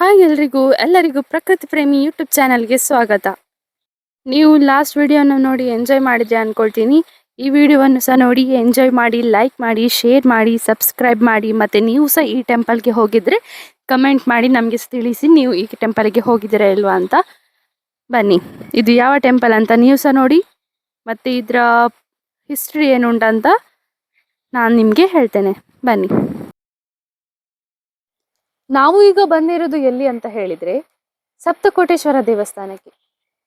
Hi ಎಲ್ರಿಗೂ, ಎಲ್ಲರಿಗೂ ಪ್ರಕೃತಿ ಪ್ರೇಮಿ ಯೂಟ್ಯೂಬ್ ಚಾನಲ್ಗೆ ಸ್ವಾಗತ. ನೀವು ಲಾಸ್ಟ್ ವಿಡಿಯೋನ ನೋಡಿ ಎಂಜಾಯ್ ಮಾಡಿದ್ರೆ ಅಂದ್ಕೊಳ್ತೀನಿ ಈ ವಿಡಿಯೋವನ್ನು ಸಹ ನೋಡಿ ಎಂಜಾಯ್ ಮಾಡಿ ಲೈಕ್ ಮಾಡಿ ಶೇರ್ ಮಾಡಿ ಸಬ್ಸ್ಕ್ರೈಬ್ ಮಾಡಿ, ಮತ್ತು ನೀವು ಸಹ ಈ ಟೆಂಪಲ್ಗೆ ಹೋಗಿದ್ರೆ ಕಮೆಂಟ್ ಮಾಡಿ, ನಮಗೆ ತಿಳಿಸಿ ನೀವು ಈ ಟೆಂಪಲ್ಗೆ ಹೋಗಿದ್ದೀರಾ ಇಲ್ವಾ ಅಂತ. ಬನ್ನಿ, ಇದು ಯಾವ ಟೆಂಪಲ್ ಅಂತ ನೀವು ಸಹ ನೋಡಿ, ಮತ್ತು ಇದರ ಹಿಸ್ಟ್ರಿ ಏನುಂಟಂತ ನಾನು ನಿಮಗೆ ಹೇಳ್ತೇನೆ. ಬನ್ನಿ. ನಾವು ಈಗ ಬಂದಿರೋದು ಎಲ್ಲಿ ಅಂತ ಹೇಳಿದ್ರೆ ಸಪ್ತಕೋಟೇಶ್ವರ ದೇವಸ್ಥಾನಕ್ಕೆ.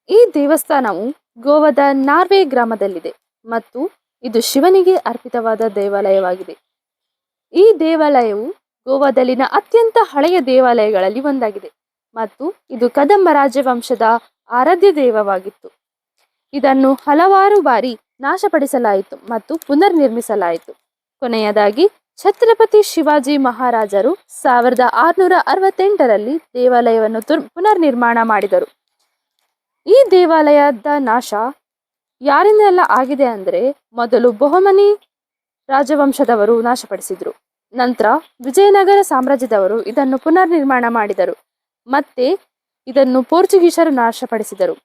ಈ ದೇವಸ್ಥಾನವು ಗೋವಾದ ನಾರ್ವೆ ಗ್ರಾಮದಲ್ಲಿದೆ ಮತ್ತು ಇದು ಶಿವನಿಗೆ ಅರ್ಪಿತವಾದ ದೇವಾಲಯವಾಗಿದೆ. ಈ ದೇವಾಲಯವು ಗೋವಾದಲ್ಲಿನ ಅತ್ಯಂತ ಹಳೆಯ ದೇವಾಲಯಗಳಲ್ಲಿ ಒಂದಾಗಿದೆ ಮತ್ತು ಇದು ಕದಂಬ ರಾಜವಂಶದ ಆರಾಧ್ಯ ದೇವವಾಗಿತ್ತು. ಇದನ್ನು ಹಲವಾರು ಬಾರಿ ನಾಶಪಡಿಸಲಾಯಿತು ಮತ್ತು ಪುನರ್ನಿರ್ಮಿಸಲಾಯಿತು. ಕೊನೆಯದಾಗಿ ಛತ್ರಪತಿ ಶಿವಾಜಿ ಮಹಾರಾಜರು ಸಾವಿರದ ಆರುನೂರ ಅರವತ್ತೆಂಟರಲ್ಲಿ ದೇವಾಲಯವನ್ನು ತುರ್, ಪುನರ್ನಿರ್ಮಾಣ ಮಾಡಿದರು. ಈ ದೇವಾಲಯದ ನಾಶ ಯಾರಿಂದೆಲ್ಲ ಆಗಿದೆ ಅಂದರೆ ಮೊದಲು ಬಹುಮನಿ ರಾಜವಂಶದವರು ನಾಶಪಡಿಸಿದರು. ನಂತರ ವಿಜಯನಗರ ಸಾಮ್ರಾಜ್ಯದವರು ಇದನ್ನು ಪುನರ್ನಿರ್ಮಾಣ ಮಾಡಿದರು. ಮತ್ತೆ ಇದನ್ನು ಪೋರ್ಚುಗೀಸರು ನಾಶಪಡಿಸಿದರು.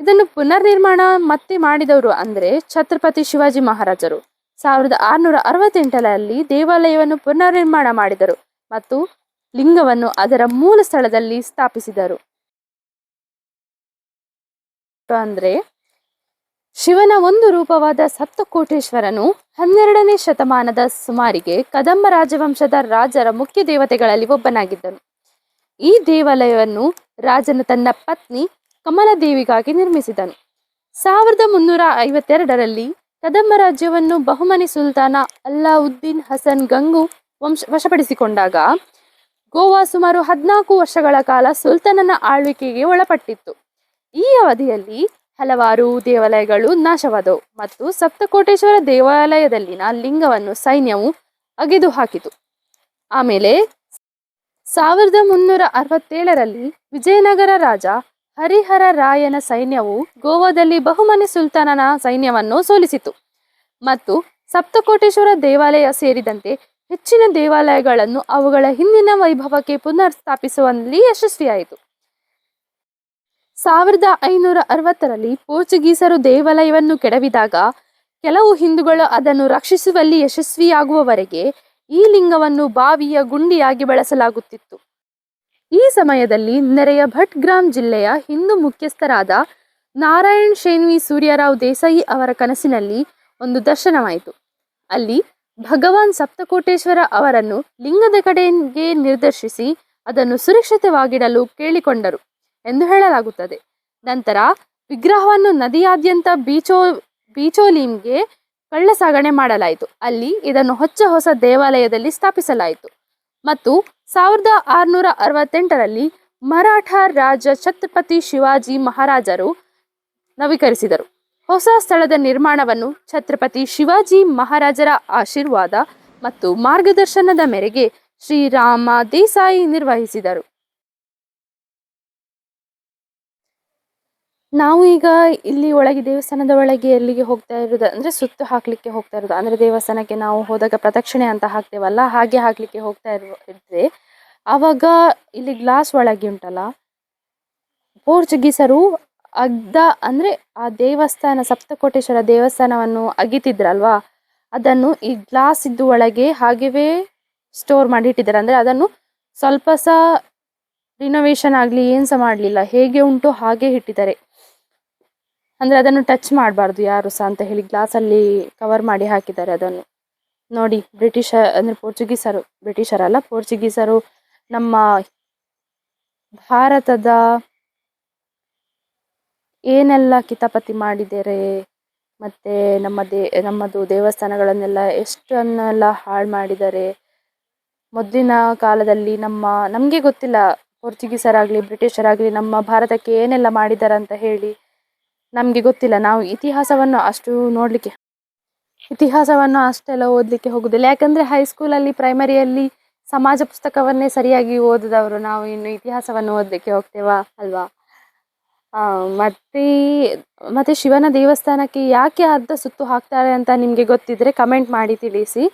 ಇದನ್ನು ಪುನರ್ನಿರ್ಮಾಣ ಮತ್ತೆ ಮಾಡಿದವರು ಅಂದರೆ ಛತ್ರಪತಿ ಶಿವಾಜಿ ಮಹಾರಾಜರು. ಸಾವಿರದ ಆರುನೂರ ಅರವತ್ತೆಂಟರಲ್ಲಿ ದೇವಾಲಯವನ್ನು ಪುನರ್ನಿರ್ಮಾಣ ಮಾಡಿದರು ಮತ್ತು ಲಿಂಗವನ್ನು ಅದರ ಮೂಲ ಸ್ಥಳದಲ್ಲಿ ಸ್ಥಾಪಿಸಿದರು. ಅಂದರೆ, ಶಿವನ ಒಂದು ರೂಪವಾದ ಸಪ್ತಕೋಟೇಶ್ವರನು ಹನ್ನೆರಡನೇ ಶತಮಾನದ ಸುಮಾರಿಗೆ ಕದಂಬ ರಾಜವಂಶದ ರಾಜರ ಮುಖ್ಯ ದೇವತೆಗಳಲ್ಲಿ ಒಬ್ಬನಾಗಿದ್ದನು. ಈ ದೇವಾಲಯವನ್ನು ರಾಜನು ತನ್ನ ಪತ್ನಿ ಕಮಲದೇವಿಗಾಗಿ ನಿರ್ಮಿಸಿದನು. ಸಾವಿರದ ಮುನ್ನೂರ ಐವತ್ತೆರಡರಲ್ಲಿ ಕದಂಬ ರಾಜ್ಯವನ್ನು ಬಹುಮನಿ ಸುಲ್ತಾನ ಅಲ್ಲಾವುದ್ದೀನ್ ಹಸನ್ ಗಂಗು ವಂಶ ವಶಪಡಿಸಿಕೊಂಡಾಗ ಗೋವಾ ಸುಮಾರು ಹದಿನಾಲ್ಕು ವರ್ಷಗಳ ಕಾಲ ಸುಲ್ತಾನನ ಆಳ್ವಿಕೆಗೆ ಒಳಪಟ್ಟಿತ್ತು. ಈ ಅವಧಿಯಲ್ಲಿ ಹಲವಾರು ದೇವಾಲಯಗಳು ನಾಶವಾದವು ಮತ್ತು ಸಪ್ತಕೋಟೇಶ್ವರ ದೇವಾಲಯದಲ್ಲಿನ ಲಿಂಗವನ್ನು ಸೈನ್ಯವು ಅಗೆದು ಹಾಕಿತು ಆಮೇಲೆ ಸಾವಿರದ ಮುನ್ನೂರ ಅರವತ್ತೇಳರಲ್ಲಿ ವಿಜಯನಗರ ರಾಜ ಹರಿಹರ ರಾಯನ ಸೈನ್ಯವು ಗೋವಾದಲ್ಲಿ ಬಹುಮನಿ ಸುಲ್ತಾನನ ಸೈನ್ಯವನ್ನು ಸೋಲಿಸಿತು. ಮತ್ತು ಸಪ್ತಕೋಟೇಶ್ವರ ದೇವಾಲಯ ಸೇರಿದಂತೆ ಹೆಚ್ಚಿನ ದೇವಾಲಯಗಳನ್ನು ಅವುಗಳ ಹಿಂದಿನ ವೈಭವಕ್ಕೆ ಪುನರ್ ಸ್ಥಾಪಿಸುವಲ್ಲಿ ಯಶಸ್ವಿಯಾಯಿತು. ಸಾವಿರದ ಐನೂರ ಅರವತ್ತರಲ್ಲಿ ಪೋರ್ಚುಗೀಸರು ದೇವಾಲಯವನ್ನು ಕೆಡವಿದಾಗ ಕೆಲವು ಹಿಂದೂಗಳು ಅದನ್ನು ರಕ್ಷಿಸುವಲ್ಲಿ ಯಶಸ್ವಿಯಾಗುವವರೆಗೆ ಈ ಲಿಂಗವನ್ನು ಬಾವಿಯ ಗುಂಡಿಯಾಗಿ ಬಳಸಲಾಗುತ್ತಿತ್ತು. ಈ ಸಮಯದಲ್ಲಿ ನೆರೆಯ ಭಟ್ಗ್ರಾಮ್ ಜಿಲ್ಲೆಯ ಹಿಂದೂ ಮುಖ್ಯಸ್ಥರಾದ ನಾರಾಯಣ್ ಶೇನ್ವಿ ಸೂರ್ಯರಾವ್ ದೇಸಾಯಿ ಅವರ ಕನಸಿನಲ್ಲಿ ಒಂದು ದರ್ಶನವಾಯಿತು. ಅಲ್ಲಿ ಭಗವಾನ್ ಸಪ್ತಕೋಟೇಶ್ವರ ಅವರನ್ನು ಲಿಂಗದ ಕಡೆಗೆ ನಿರ್ದೇಶಿಸಿ ಅದನ್ನು ಸುರಕ್ಷಿತವಾಗಿಡಲು ಕೇಳಿಕೊಂಡರು ಎಂದು ಹೇಳಲಾಗುತ್ತದೆ. ನಂತರ ವಿಗ್ರಹವನ್ನು ನದಿಯಾದ್ಯಂತ ಬೀಚೋ, ಬೀಚೋಲೀಮ್ಗೆ ಕಳ್ಳಸಾಗಣೆ ಮಾಡಲಾಯಿತು. ಅಲ್ಲಿ ಇದನ್ನು ಹೊಚ್ಚ ಹೊಸ ದೇವಾಲಯದಲ್ಲಿ ಸ್ಥಾಪಿಸಲಾಯಿತು. ಮತ್ತು ಸಾವಿರದ ಆರುನೂರ ಅರವತ್ತೆಂಟರಲ್ಲಿ ಮರಾಠ ರಾಜ ಛತ್ರಪತಿ ಶಿವಾಜಿ ಮಹಾರಾಜರು ನವೀಕರಿಸಿದರು. ಹೊಸ ಸ್ಥಳದ ನಿರ್ಮಾಣವನ್ನು ಛತ್ರಪತಿ ಶಿವಾಜಿ ಮಹಾರಾಜರ ಆಶೀರ್ವಾದ ಮತ್ತು ಮಾರ್ಗದರ್ಶನದ ಮೇರೆಗೆ ಶ್ರೀರಾಮ ದೇಸಾಯಿ ನಿರ್ವಹಿಸಿದರು. ನಾವು ಈಗ ಇಲ್ಲಿ ಒಳಗೆ ದೇವಸ್ಥಾನದ ಒಳಗೆ ಎಲ್ಲಿಗೆ ಹೋಗ್ತಾ ಇರೋದು, ಅಂದರೆ ಸುತ್ತು ಹಾಕಲಿಕ್ಕೆ ಹೋಗ್ತಾ ಇರೋದು. ಅಂದರೆ ದೇವಸ್ಥಾನಕ್ಕೆ ನಾವು ಹೋದಾಗ ಪ್ರದಕ್ಷಿಣೆ ಅಂತ ಹಾಕ್ತೇವಲ್ಲ, ಹಾಗೆ ಹಾಕಲಿಕ್ಕೆ ಹೋಗ್ತಾ ಇರುವ ಇದ್ದರೆ ಆವಾಗ ಇಲ್ಲಿ ಗ್ಲಾಸ್ ಒಳಗೆ ಉಂಟಲ್ಲ, ಪೋರ್ಚುಗೀಸರು ಅಗ್ದ, ಅಂದರೆ ಆ ದೇವಸ್ಥಾನ, ಸಪ್ತಕೋಟೇಶ್ವರ ದೇವಸ್ಥಾನವನ್ನು ಅಗಿತಿದ್ರಲ್ವಾ, ಅದನ್ನು ಈ ಗ್ಲಾಸ್ ಇದ್ದು ಒಳಗೆ ಹಾಗೆವೇ ಸ್ಟೋರ್ ಮಾಡಿ ಇಟ್ಟಿದ್ದಾರೆ. ಅಂದರೆ ಅದನ್ನು ಸ್ವಲ್ಪ ಸಹ ರಿನೋವೇಷನ್ ಆಗಲಿ ಏನು ಸಹ ಮಾಡಲಿಲ್ಲ, ಹೇಗೆ ಉಂಟು ಹಾಗೆ ಇಟ್ಟಿದ್ದಾರೆ. ಅಂದ್ರೆ ಅದನ್ನು ಟಚ್ ಮಾಡಬಾರ್ದು ಯಾರು ಸಹ ಅಂತ ಹೇಳಿ ಗ್ಲಾಸಲ್ಲಿ ಕವರ್ ಮಾಡಿ ಹಾಕಿದ್ದಾರೆ ಅದನ್ನು. ನೋಡಿ ಬ್ರಿಟಿಷ ಅಂದರೆ ಪೋರ್ಚುಗೀಸರು ಬ್ರಿಟಿಷರಲ್ಲ ಪೋರ್ಚುಗೀಸರು ನಮ್ಮ ಭಾರತದ ಏನೆಲ್ಲ ಕಿತಾಪತಿ ಮಾಡಿದ್ದಾರೆ ಮತ್ತು ನಮ್ಮ ದೇ, ನಮ್ಮದು ದೇವಸ್ಥಾನಗಳನ್ನೆಲ್ಲ ಎಷ್ಟನ್ನೆಲ್ಲ ಹಾಳು ಮಾಡಿದ್ದಾರೆ. ಮೊದಲಿನ ಕಾಲದಲ್ಲಿ ನಮ್ಮ, ನಮಗೆ ಗೊತ್ತಿಲ್ಲ ಪೋರ್ಚುಗೀಸರಾಗಲಿ ಬ್ರಿಟಿಷರಾಗಲಿ ನಮ್ಮ ಭಾರತಕ್ಕೆ ಏನೆಲ್ಲ ಮಾಡಿದ್ದಾರೆ ಅಂತ ಹೇಳಿ. ನಮಗೆ ಗೊತ್ತಿಲ್ಲ. ನಾವು ಇತಿಹಾಸವನ್ನು ಅಷ್ಟು ನೋಡಲಿಕ್ಕೆ, ಇತಿಹಾಸವನ್ನು ಅಷ್ಟೆಲ್ಲ ಓದಲಿಕ್ಕೆ ಹೋಗುದಿಲ್ಲ. ಯಾಕಂದರೆ ಹೈಸ್ಕೂಲಲ್ಲಿ ಪ್ರೈಮರಿಯಲ್ಲಿ ಸಮಾಜ ಪುಸ್ತಕವನ್ನೇ ಸರಿಯಾಗಿ ಓದಿದವರು ನಾವು ಇನ್ನು ಇತಿಹಾಸವನ್ನು ಓದಲಿಕ್ಕೆ ಹೋಗ್ತೇವಾ ಅಲ್ವಾ? ಮತ್ತೆ ಮತ್ತೆ ಶಿವನ ದೇವಸ್ಥಾನಕ್ಕೆ ಯಾಕೆ ಅರ್ಧ ಸುತ್ತು ಹಾಕ್ತಾರೆ ಅಂತ ನಿಮಗೆ ಗೊತ್ತಿದ್ರೆ ಕಮೆಂಟ್ ಮಾಡಿ ತಿಳಿಸಿ.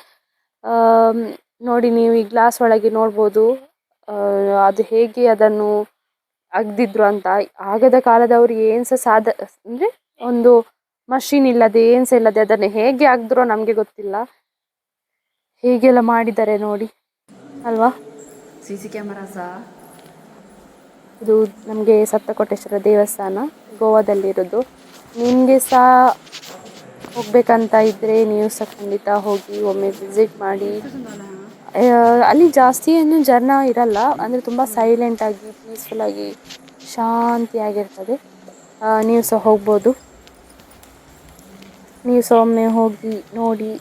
ನೋಡಿ, ನೀವು ಈ ಗ್ಲಾಸ್ ಒಳಗೆ ನೋಡ್ಬೋದು. ಅದು ಹೇಗೆ ಅದನ್ನು ಅಗ್ದಿದ್ರು ಅಂತ. ಆಗದ ಕಾಲದವ್ರು ಏನ್ಸ ಸಹ ಸಾಧ ಅಂದರೆ ಒಂದು ಮಷಿನ್ ಇಲ್ಲದೆ ಏನು ಸಹ ಇಲ್ಲದೆ ಅದನ್ನ ಹೇಗೆ ಆಗದ್ರು ನಮಗೆ ಗೊತ್ತಿಲ್ಲ. ಹೇಗೆಲ್ಲ ಮಾಡಿದ್ದಾರೆ ನೋಡಿ. ಅಲ್ವಾ? C C? ಕ್ಯಾಮರಾ ಸಹ ಇದು ನಮಗೆ ಸಪ್ತಕೋಟೇಶ್ವರ ದೇವಸ್ಥಾನ ಗೋವಾದಲ್ಲಿರೋದು. ನಿಮಗೆ ಸಹ ಹೋಗ್ಬೇಕಂತ ಇದ್ರೆ ನೀವು ಸಹ ಖಂಡಿತ ಹೋಗಿ ಒಮ್ಮೆ ವಿಸಿಟ್ ಮಾಡಿ. ಅಲ್ಲಿ ಜಾಸ್ತಿ ಏನು ಜನ ಇರಲ್ಲ, ಅಂದರೆ ತುಂಬ ಸೈಲೆಂಟಾಗಿ ಪೀಸ್ಫುಲ್ಲಾಗಿ ಶಾಂತಿಯಾಗಿರ್ತದೆ. ನೀವು ಸಹ ಹೋಗ್ಬೋದು. ನೀವು ಸಹ ಒಮ್ಮೆ ಹೋಗಿ ನೋಡಿ,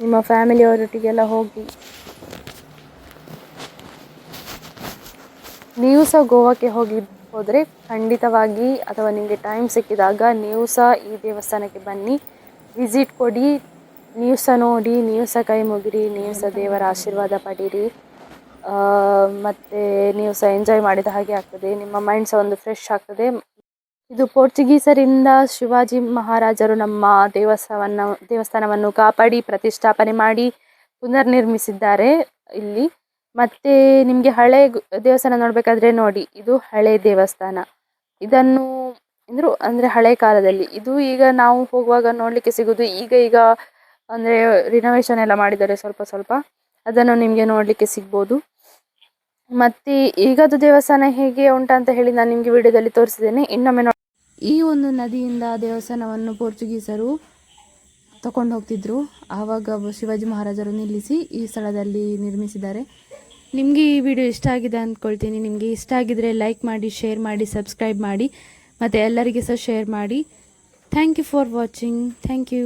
ನಿಮ್ಮ ಫ್ಯಾಮಿಲಿಯವರೊಟ್ಟಿಗೆಲ್ಲ ಹೋಗಿ. ನೀವು ಸಹ ಗೋವಾಕ್ಕೆ ಹೋಗಿ ಹೋದರೆ ಖಂಡಿತವಾಗಿ, ಅಥವಾ ನಿಮಗೆ ಟೈಮ್ ಸಿಕ್ಕಿದಾಗ, ನೀವು ಸಹ ಈ ದೇವಸ್ಥಾನಕ್ಕೆ ಬನ್ನಿ ವಿಸಿಟ್ ಕೊಡಿ. ನೀವು ಸಹ ನೋಡಿ ನೀವು ಸಹ ಕೈ ಮುಗಿರಿ ನೀವು ಸಹ ದೇವರ ಆಶೀರ್ವಾದ ಪಡೀರಿ. ಮತ್ತು ನೀವು ಸಹ ಎಂಜಾಯ್ ಮಾಡಿದ ಹಾಗೆ ಆಗ್ತದೆ. ನಿಮ್ಮ ಮೈಂಡ್ ಸಹ ಒಂದು ಫ್ರೆಶ್ ಆಗ್ತದೆ. ಇದು ಪೋರ್ಚುಗೀಸರಿಂದ ಶಿವಾಜಿ ಮಹಾರಾಜರು ನಮ್ಮ ದೇವಸ್ಥಾನವನ್ನು ದೇವಸ್ಥಾನವನ್ನು ಕಾಪಾಡಿ, ಪ್ರತಿಷ್ಠಾಪನೆ ಮಾಡಿ ಪುನರ್ನಿರ್ಮಿಸಿದ್ದಾರೆ ಇಲ್ಲಿ. ಮತ್ತು ನಿಮಗೆ ಹಳೆ ದೇವಸ್ಥಾನ ನೋಡಬೇಕಾದ್ರೆ ನೋಡಿ, ಇದು ಹಳೆ ದೇವಸ್ಥಾನ. ಇದನ್ನು ಅಂದ್ರು ಅಂದರೆ ಹಳೆ ಕಾಲದಲ್ಲಿ, ಇದು ಈಗ ನಾವು ಹೋಗುವಾಗ ನೋಡಲಿಕ್ಕೆ ಸಿಗೋದು, ಈಗ ಈಗ ಅಂದರೆ ರಿನೋವೇಷನ್ ಎಲ್ಲ ಮಾಡಿದ್ದಾರೆ ಸ್ವಲ್ಪ ಸ್ವಲ್ಪ. ಅದನ್ನು ನಿಮಗೆ ನೋಡಲಿಕ್ಕೆ ಸಿಗ್ಬೋದು. ಮತ್ತು ಈಗದು ದೇವಸ್ಥಾನ ಹೇಗೆ ಉಂಟಂತ ಹೇಳಿ ನಾನು ನಿಮಗೆ ವಿಡಿಯೋದಲ್ಲಿ ತೋರಿಸಿದ್ದೇನೆ. ಇನ್ನೊಮ್ಮೆ ನೋಡಿ ಈ ಒಂದು ನದಿಯಿಂದ ದೇವಸ್ಥಾನವನ್ನು ಪೋರ್ಚುಗೀಸರು ತಗೊಂಡು ಹೋಗ್ತಿದ್ರು. ಆವಾಗ ಶಿವಾಜಿ ಮಹಾರಾಜರು ನಿಲ್ಲಿಸಿ ಈ ಸ್ಥಳದಲ್ಲಿ ನಿರ್ಮಿಸಿದ್ದಾರೆ. ನಿಮಗೆ ಈ ವಿಡಿಯೋ ಇಷ್ಟ ಆಗಿದೆ ಅಂದ್ಕೊಳ್ತೀನಿ. ನಿಮಗೆ ಇಷ್ಟ ಆಗಿದರೆ ಲೈಕ್ ಮಾಡಿ ಶೇರ್ ಮಾಡಿ ಸಬ್ಸ್ಕ್ರೈಬ್ ಮಾಡಿ, ಮತ್ತು ಎಲ್ಲರಿಗೆ ಸಹ ಶೇರ್ ಮಾಡಿ. Thank you for watching thank you